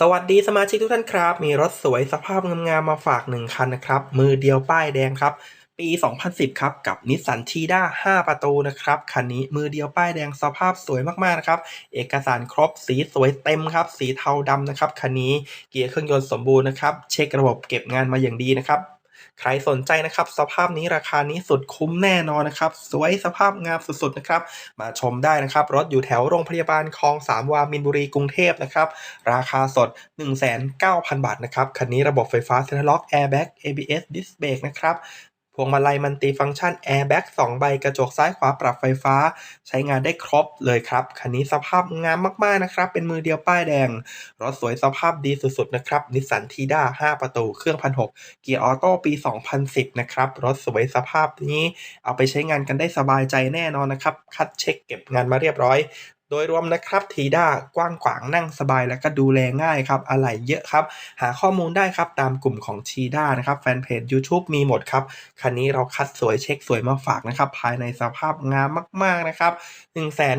สวัสดีสมาชิกทุกท่านครับ มีรถสวยสภาพงามๆมาฝาก 1 คันนะครับ มือเดียวป้ายแดงครับ ปี 2010 ครับ กับนิสสันทีด้า5 ประตูนะครับ คันนี้มือเดียวป้ายแดงสภาพสวยมากๆนะครับ เอกสารครบสีสวยเต็มครับ สีเทาดำนะครับ คันนี้เกียร์เครื่องยนต์สมบูรณ์นะครับ เช็คระบบเก็บงานมาอย่างดีนะครับ ใครสนใจนะครับ สภาพนี้ราคานี้สุดคุ้มแน่นอนนะครับ สวยสภาพงามสุดๆนะครับ มาชมได้นะครับ รถอยู่แถวโรงพยาบาลคลองสามวามินบุรีกรุงเทพนะครับ ราคาสด 1,900 0 บาทนะครับ คันนี้ระบบไฟฟ้าเซ็นทรัลล็อกแอร์แบ็ก ABS ดิสเบรกนะครับ พวงมาลัยมันติฟังก์ชันแอร์แบ็ก2ใบกระจกซ้ายขวาปรับไฟฟ้า ใช้งานได้ครบเลยครับคันนี้สภาพงามมากๆนะครับ เป็นมือเดียวป้ายแดง รถสวยสภาพดีสุดๆนะครับนิสสันทีด้า5 ประตูเครื่อง1,600เกียร์ออโต้ปี 2010 นะครับ รถสวยสภาพนี้ เอาไปใช้งานกันได้สบายใจแน่นอนนะครับ คัดเช็คเก็บงานมาเรียบร้อย ดยรวมนะครับทีด้ากว้างขวางนั่งสบายแล้วก็ดูแลง่ายครับอะไหล่เยอะครับ หาข้อมูลได้ครับตามกลุ่มของทีด้านะครับแฟนเพจ YouTube มีหมดครับ คันนี้เราคัดสวยเช็คสวยมาฝากนะครับ ภายในสภาพงามมาก ๆ นะครับ1 9 0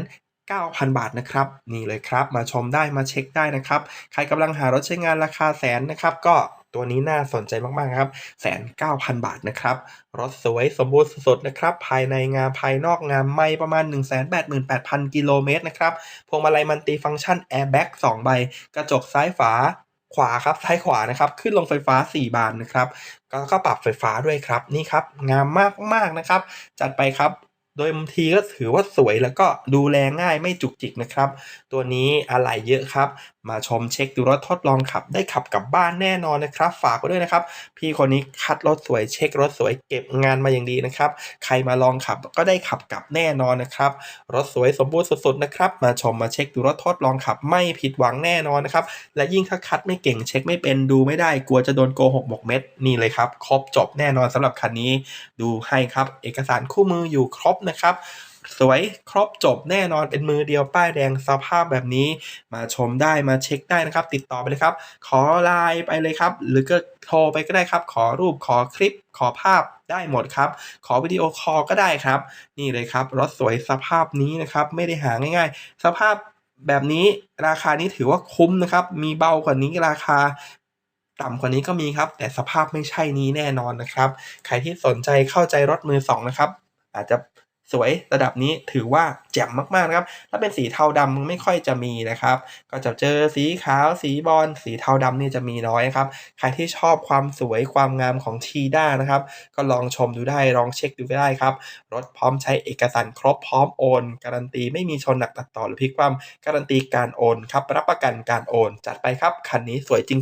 0 0 บาทนะครับ นี่เลยครับ มาชมได้มาเช็คได้นะครับ ใครกำลังหารถใช้งานราคาแสนนะครับก็ ตัวนี้น่าสนใจมากๆครับแสนเก้าพันบาทนะครับ รถสวยสมบูรณ์สดๆนะครับ ภายในงามภายนอกงามไม่ประมาณ 188,000 กิโลเมตรนะครับ พวงมาลัยมันติฟังก์ชันแอร์แบ็ก2ใบ กระจกซ้ายฝาขวาครับซ้ายขวานะครับ ขึ้นลงไฟฟ้า 4 บานนะครับ ก็ก็ปรับไฟฟ้าด้วยครับ นี่ครับ งามมากๆนะครับ จัดไปครับ โดยบางทีก็ถือว่าสวยแล้วก็ดูแลง่ายไม่จุกจิกนะครับ ตัวนี้อะไหล่เยอะครับ มาชมเช็คดูรถทดลองขับ ได้ขับกลับบ้านแน่นอนนะครับ ฝากไว้ด้วยนะครับ พี่คนนี้คัดรถสวยเช็ครถสวยเก็บงานมาอย่างดีนะครับ ใครมาลองขับก็ได้ขับกลับแน่นอนนะครับ รถสวยสมบูรณ์สุดๆนะครับ มาชมมาเช็คดูรถทดลองขับ ไม่ผิดหวังแน่นอนนะครับ และยิ่งถ้าคัดไม่เก่งเช็คไม่เป็นดูไม่ได้กลัวจะโดนโกหกหมกเม็ดนี่เลยครับครบจบแน่นอนสำหรับคันนี้ ดูให้ครับ เอกสารคู่มืออยู่ครบนะครับ สวยครบจบแน่นอนเป็นมือเดียวป้ายแดงสภาพแบบนี้ มาชมได้มาเช็คได้นะครับ ติดต่อไปเลยครับ ขอไลน์ไปเลยครับ หรือก็โทรไปก็ได้ครับ ขอรูปขอคลิปขอภาพได้หมดครับ ขอวิดีโอคอลก็ได้ครับ นี่เลยครับ รถสวยสภาพนี้นะครับ ไม่ได้หาง่าย ๆ สภาพแบบนี้ราคานี้ถือว่าคุ้มนะครับ มีเบากว่านี้ราคาต่ำกว่านี้ก็มีครับ แต่สภาพไม่ใช่นี้แน่นอนนะครับ ใครที่สนใจเข้าใจรถมือสองนะครับ อาจจะ สวยระดับนี้ถือว่าแจ่มมากๆนะครับ ถ้าเป็นสีเทาดำไม่ค่อยจะมีนะครับ ก็จะเจอสีขาวสีบอลสีเทาดำนี่จะมีน้อยครับ ใครที่ชอบความสวยความงามของทีด้านะครับ ก็ลองชมดูได้ลองเช็คดูก็ได้ครับ รถพร้อมใช้เอกสารครบพร้อมโอน การันตีไม่มีชนหนักตัดต่อหรือพลิกคว่ำการันตีการโอนครับรับประกันการโอน จัดไปครับคันนี้สวยจริง